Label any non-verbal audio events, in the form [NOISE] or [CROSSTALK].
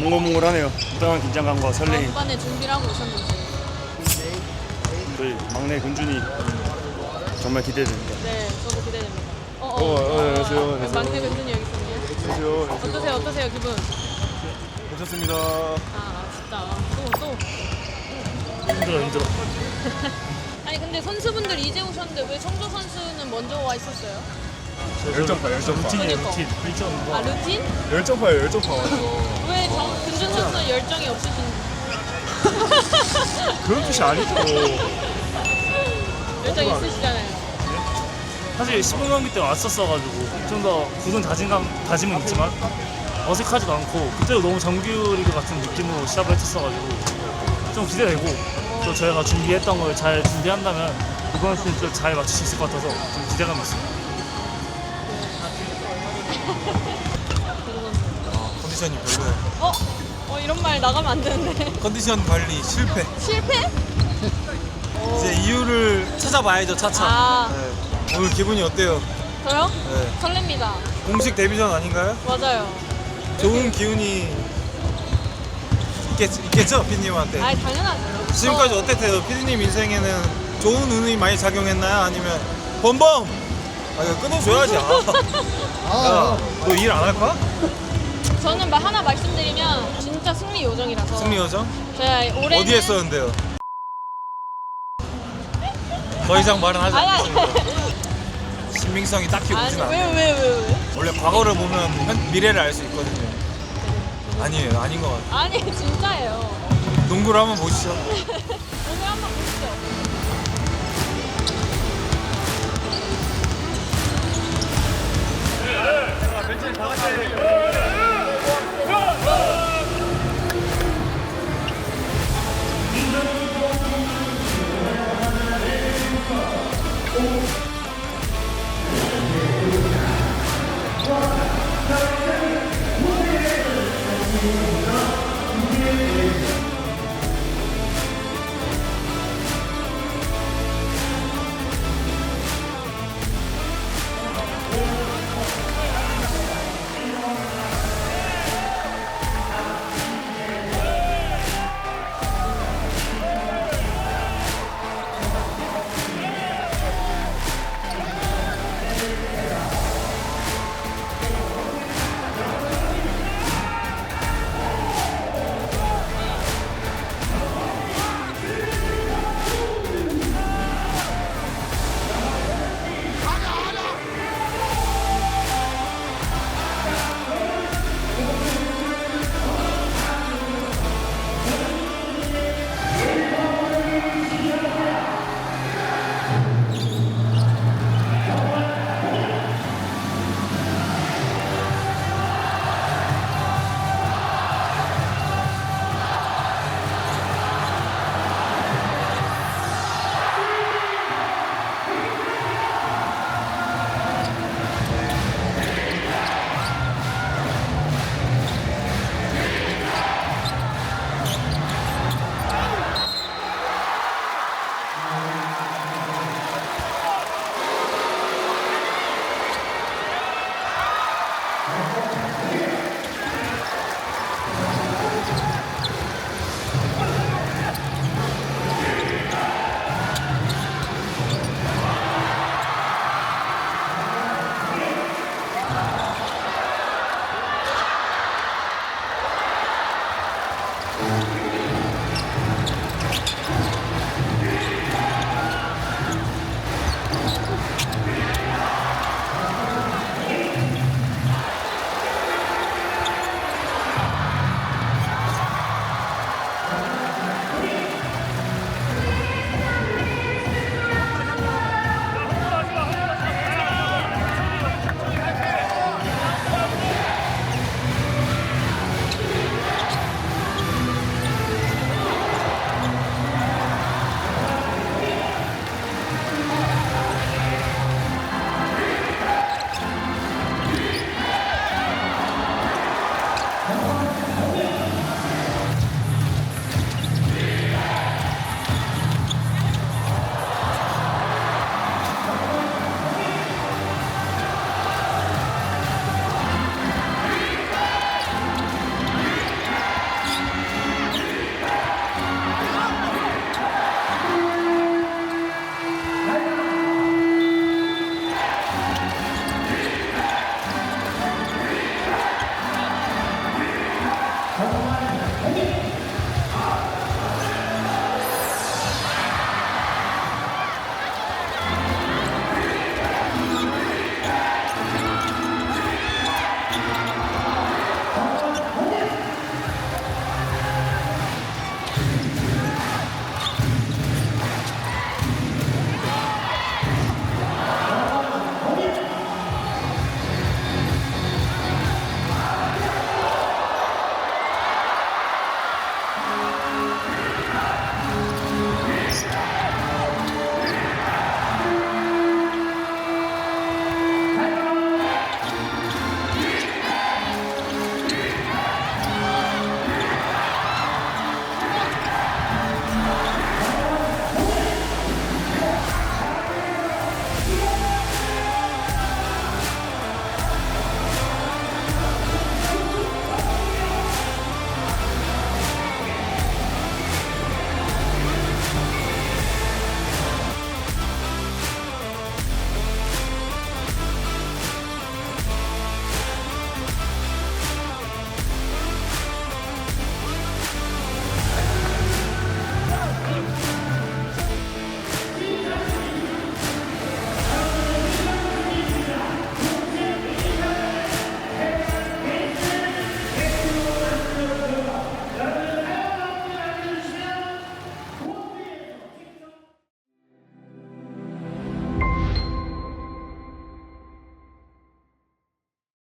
몽글몽글하네요. 부당한 긴장감과 설레임. 다음번에 준비를 하고 오셨는지. 저희 막내 군준이 정말 기대됩니다. 네, 저도 기대됩니다. 어, 어, 어, 안녕하세요, 안녕하세요. 막내 군준이 여기 있었네요. 안녕하세요. 어떠세요? 어떠세요? 기분? 괜찮습니다. 아, 진짜. 또, 또. 힘들어 힘들어. [LAUGHS] 아니, 근데 선수분들 이제 오셨는데 왜 청조 선수는 먼저 와 있었어요? 열정파 열정파 루틴이에요 그러니까. 루틴. 일정. 아, 루틴? 열정파예요 열정파 왜 정, 군준 선수는 열정이 없으신 [LAUGHS] 그런 뜻이 아니죠. [LAUGHS] 열정 있으시잖아요. 사실 15경기 때 왔었어가지고 좀 더 굳은 다짐감 다짐은 있지만 어색하지도 않고 그때도 너무 정규리그 같은 느낌으로 시합을 했었어가지고 좀 기대되고 또 저희가 준비했던 걸 잘 준비한다면 이번 시즌 잘 맞출 수 있을 것 같아서 좀 기대감이 있습니다. 컨디션이 별로예요 어? 어, 이런 말 나가면 안 되는데. [LAUGHS] 컨디션 관리 실패 실패? 이제 이유를 찾아봐야죠 차차 아, 네. 오늘 기분이 어때요? 저요? 네. 설렙니다. 공식 데뷔전 아닌가요? 맞아요. 좋은 기운이 있겠, 있겠죠 피디님한테 아, 당연하죠. 지금까지 저- 어땠대요? 피디님 인생에는 좋은 운이 많이 작용했나요? 아니면 범범! 아 이거 끊어줘야지 아. [LAUGHS] 야너 일 안 할 거야? 저는 말 하나 말씀드리면 진짜 승리 요정이라서 승리 여정? 제가 올해 어디에 썼는데요? 더 이상 말은 하지 아니, 않겠습니다 신빙성이 딱히 아니 오진 왜 않아요 왜왜 왜? 원래 과거를 보면 현- 미래를 알 수 있거든요 아니에요 아닌 것 같아요 아니 진짜예요. 농구를 한번 보시죠 [LAUGHS] 오늘 한번 보시죠.